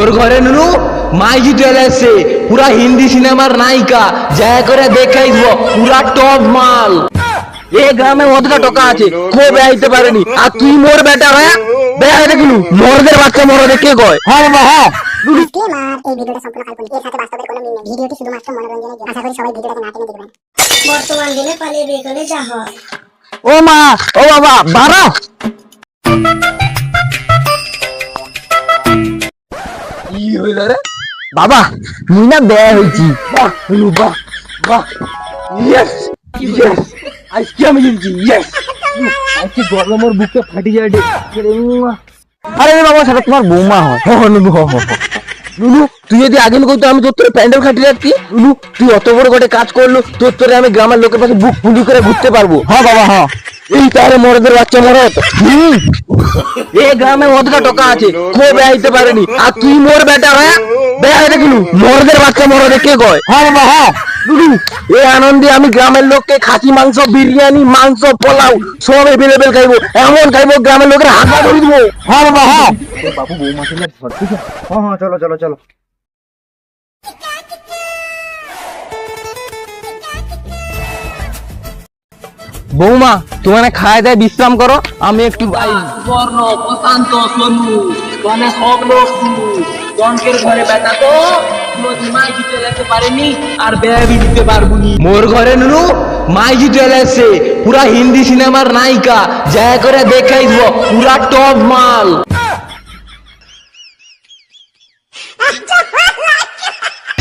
ওর ঘরে নুনু মাইজি চলে এসছে পুরা হিন্দি সিনেমার নায়িকা যা করে দেখাইব পুরা টপ মাল। এ গ্রামে অতটা টাকা আছে কো বেয়াইতে পারেনি? আর তুই মোর বেটা হ্যাঁ? হয়ে দেখিলু মরদের বাচ্চা মরদে কে কয়? হ্যাঁ বাবা। হ্যাঁ এই ভিডিওটা সম্পূর্ণ কাল্পনিক এর সাথে বাস্তবের কোনো মিল নেই। ভিডিওটি শুধুমাত্র মনোরঞ্জনের জন্য। আশা করি সবাই ভিডিওটাকে না টেনে দেখবেন। বর্তমান দিনে পালিয়ে যা হয়। ও মা ও বাবা বাড়া। কি হইল রে? বাবা মুই না বেয়া হয়েছি বাহ হইলু বাহ বাহ। ইয়েস ইয়েস আজকে আমি জিতছি ইয়েস আজকে গরমের বুকে ফাটি যায় রে। আরে বাবা সেটা তোমার বৌমা হয়। হ হ হ। নুনু তুই যদি আগে করতো আমি তোর তোর প্যান্ডেল খাটি রাখতি। লুলু তুই অত বড় করে কাজ করল তোর তোরে আমি গ্রামের লোকের পাশে বুক ফুলি করে ঘুরতে পারব। হ্যাঁ বাবা হ্যাঁ। এই তাহলে মরদের বাচ্চা মরত এ এই গ্রামে অতটা টাকা আছে কো বেয়াইতে পারেনি। আর তুই মোর বেটা হ্যাঁ? বেয়াই দেখিলু মরদের বাচ্চা মরদে কে কয়? হ্যাঁ বাবা হ্যাঁ। এই আনন্দে আমি গ্রামের লোককে খাসি মাংস বিরিয়ানি মাংস পোলাও সব এভেলেবেল খাইবো। এমন খাইবো গ্রামের লোকের পা ধরে দিবো। হ্যাঁ বাবা হ্যাঁ বাবু বৌমা ছেলে হ্যাঁ হ্যাঁ চলো চলো চলো। বৌমা তোমার খায় দেয় বিশ্রাম করো আমি একটু সুবর্ণ প্রশান্ত সোনু মানে সব লোক ঘরে বেটা তো। মাই দিতে যেতে পারেনি, আর ব্যয় দিতে পারবুনি মোর ঘরে নুনু চলে এসছে পুরা হিন্দি সিনেমার নায়িকা, যা করে দেখাইব পুরা টপ মাল।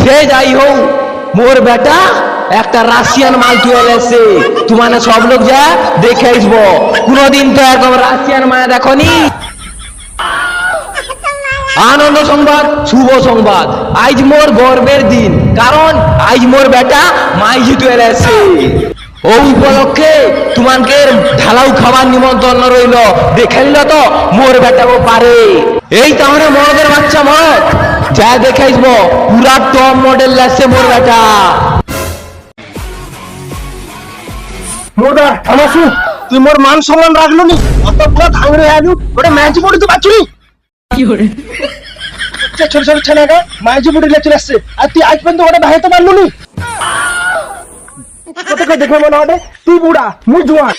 সে যাই হোক, মোর বেটা, একটা রাশিয়ান মাল চলে এসছে তোমানে সব লোক যা দেখে আসব কোনদিন তো একদম রাশিয়ান মায়া দেখনি। আনন্দ সংবাদ, শুভ সংবাদ। আজ মোর গর্বের দিন, কারণ আজ মোর বেটা মাইজি চলে এসছে ও উপলক্ষে তোমাকে ঢালাও খাবার নিমন্ত্রণ রইল। দেখাইল তো, মোর বেটাও পারে। এই তাহলে মরদের বাচ্চা মত যা দেখাইব পুরা টপ মডেল লাগছে মোর বেটা। আমার শু তুই মোর মান সম্মান রাখল নি অত পুরো ধাঙড়ে আলু, ওটা ম্যাচ পড়ে তো পাচ্ছি ছোট ছোট চলে আসছে। আর তুই আজ পর্যন্ত ওটা বাহিতে পারলু নি? তোকে দেখে মনে হবে তুই বুড়া মুই জোয়ান।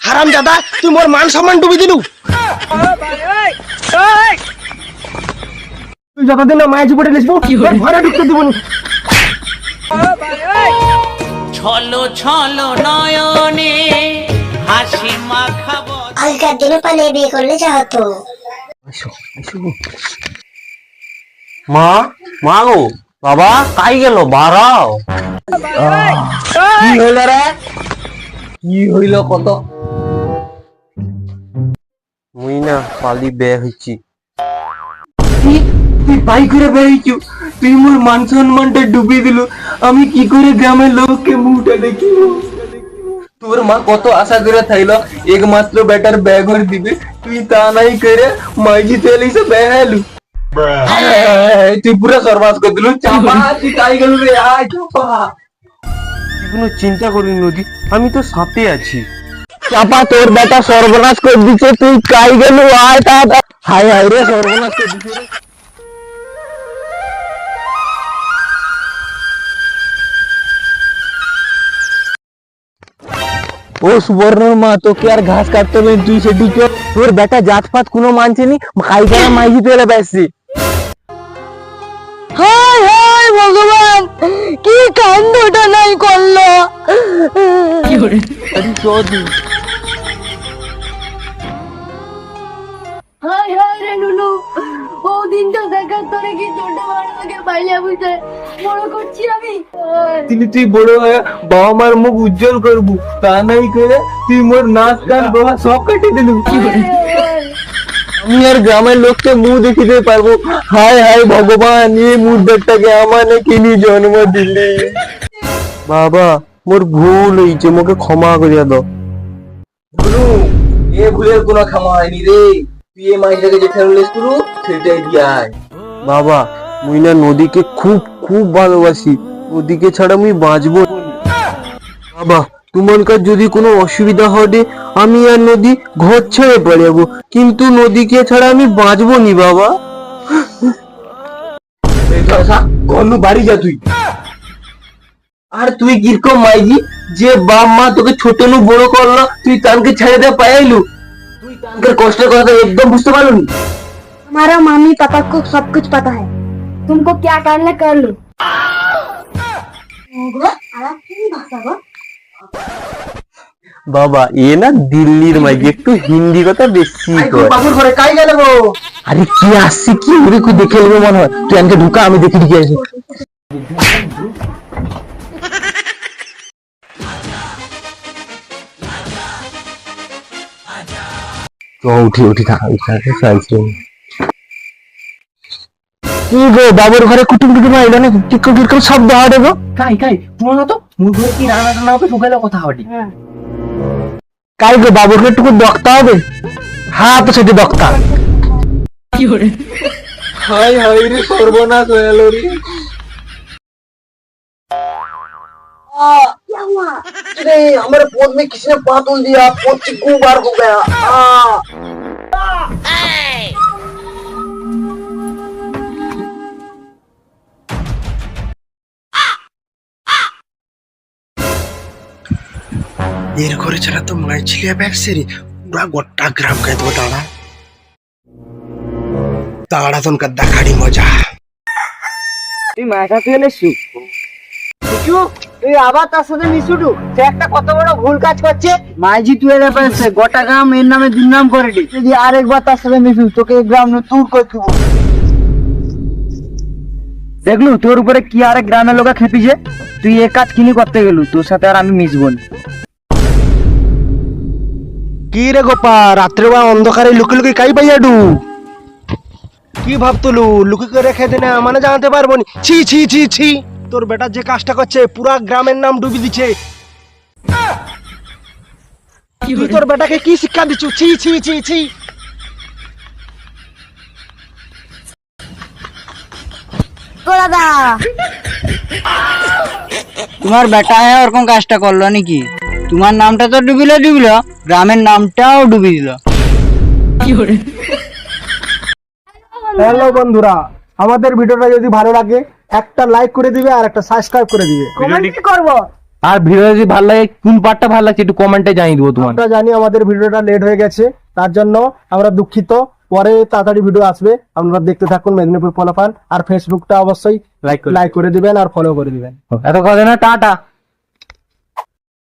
হারাম দাদা তুই মোর মান সম্মান ডুবি দিলু? তুই যতদিন না মাইজি বুড়ি লিখব ঘরে ঢুকতে দিব নি। ছলো ছলো নয়নে হাসি মাখাবো আগেকার দিনে পালিয়ে বিয়ে করলে যা হতো। মা মা গো, বাবা, কাই গেল? বাড়াও। কি হইল রে? কি হইল কত? মুই না পালি বে হইছি। তুই পাই করে বেরিয়েছু তুই মোর মান সম্মানটা ডুবিয়ে দিল। আমি কি করে গ্রামের লোককে মুখটা দেখি তোর মা কত আশা করে থাইলো একমাত্র বেটার ব্যাগর দিবে। তুই তা নাই করে মাইজি তেল এসে বেহালু তুই পুরা সর্বাস করে দিলু। চাপা তুই কাই গেল রে আয় চাপা। তুই কোনো চিন্তা করি নদী আমি তো সাথে আছি। চাপা তোর বেটা সর্বনাশ করে দিছে তুই কাই গেলু আয় তা হাই হাই রে সর্বনাশ করে দিছে ও সুবর্ণর মা তোকে আর ঘাস কাটতে হবে তুই সেটি তোর বেটা জাতপাত কোনো মানছে নি খাই মাইজি তুলে বেসছি হাই হাই ভগবান কি কাণ্ডটা নাই করল। কি করে? আরে চোদি হাই হাই রে নুনু ও দিনটা দেখার তোরে কি ছোট বড়কে বাইলে বুঝে বড় করছি আমি। তিনি তুই বড় হয়ে বাবা মার মুখ উজ্জ্বল করবু। তা নাই করে তুই মোর নাচ গান বাবা সব কেটে দিলু। আমি আর গ্রামের লোককে মুখ দেখিতে পারব। হায় হায় ভগবান এই মুদ্রাটাকে আমানে কিনি জন্ম দিলি। বাবা মোর ভুল হইছে মোকে ক্ষমা করিয়া দাও। গুরু এ ভুলের কোনো ক্ষমা হয়নি রে। তুই এই মাইটাকে যেখানে করু সেটাই দিয়ায় বাবা মুই না নদীকে খুব খুব ভালোবাসি নদীকে ছাড়া মুই বাঁচবো না। বাবা তোমার যদি কোনো অসুবিধা হবে আমি আর নদী ঘর ছেড়ে পড়ে যাবো কিন্তু নদীকে ছাড়া আমি বাঁচবো নি বাবা এই তো আসা ঘর বাড়ি যা তুই আর তুই কিরকম মাইজি যে বাপ মা তোকে ছোট নু বড় করলো তুই তানকে ছেড়ে দে পাইলু তুই তানকে কষ্টের কথা একদম বুঝতে পারলি हमारा मम्मी पापा को सब कुछ पता है तुमको क्या करना कर लो বাবা এ না দিল্লির মাইজি একটু হিন্দি কথা বেশি কয় বাবুর ঘরে কাই গেল গো আরে কি আসছে কি ওরে কো দেখে নেবো মনে হয় তুই আমাকে ঢুকা আমি দেখে ঢুকে আসি তো উঠি উঠি থাকা উঠাতে চাইছি কি গো বাবুর ঘরে কুটুম টুটুম আইলো না কিরকম কিরকম শব্দ হয় রে গো কাই কাই তোমার না তো মোর ঘরে কি রান্না টান্না হবে ঢুকাইলে কথা হবে কাই গো বাবুর ঘরে টুকু দক্তা হবে হ্যাঁ তো সেটি দক্তা হাই হাই রে সর্বনাশ হয়ে গেল রে अरे हमारे पोत में किसी ने बातुल दिया पोत चिक्कू बार हो गया এর ঘরে ছাড়া তো মাইছিলিয়া ব্যাগসেরি পুরা গোটা গ্রাম খাই দেবো দাঁড়া। দাঁড়া তোনকা দেখাড়ি মজা। তুই মাথা তুই এলে শিশু তুই আবার তার সাথে মিশুটু সে একটা কত বড় ভুল কাজ করছে। মাইজি, তুই এলে পেয়েছে গোটা গ্রাম এর নামে দুর্নাম করে দি যদি আরেকবার তার সাথে মিশু, তোকে গ্রাম তুর করে দিব দেখলু, তোর উপরে কি আরেক গ্রামের লোক খেপিছে? তুই এ কাজ কিনি করতে গেলু, তোর সাথে আর আমি মিশবো না। কি রে গোপা রাত্রে বা অন্ধকারে লুকি লুকি কাই পাইয়াডু কি ভাবতলু? লুকি করে রেখে দিনে মানে জানতে পারব নি। ছি ছি ছি ছি। তোর বেটা যে কাজটা করছে পুরা গ্রামের নাম ডুবি দিচ্ছে। তুই তোর বেটাকে কি শিক্ষা দিচ্ছু? ছি ছি ছি ছি। তোমার বেটা হ্যাঁ ওরকম কাজটা করল নাকি? তোমার নামটা তো ডুবিলো ডুবিলো গ্রামের নামটাও ডুবি দিল। হ্যালো বন্ধুরা আমাদের ভিডিওটা যদি ভালো লাগে একটা লাইক করে দিবে আর একটা সাবস্ক্রাইব করে দিবে। কমেন্ট কি করব? আর ভিডিও যদি ভালো লাগে কোন পার্টটা ভালো লাগছে একটু কমেন্টে জানিয়ে দেবো তোমার। আমরা জানি আমাদের ভিডিওটা লেট হয়ে গেছে তার জন্য আমরা দুঃখিত। পরে তাড়াতাড়ি ভিডিও আসবে আপনারা দেখতে থাকুন মেদিনীপুর ফলাফান আর ফেসবুকটা অবশ্যই লাইক লাইক করে দিবেন আর ফলো করে দিবেন। এত কথা না টাটা।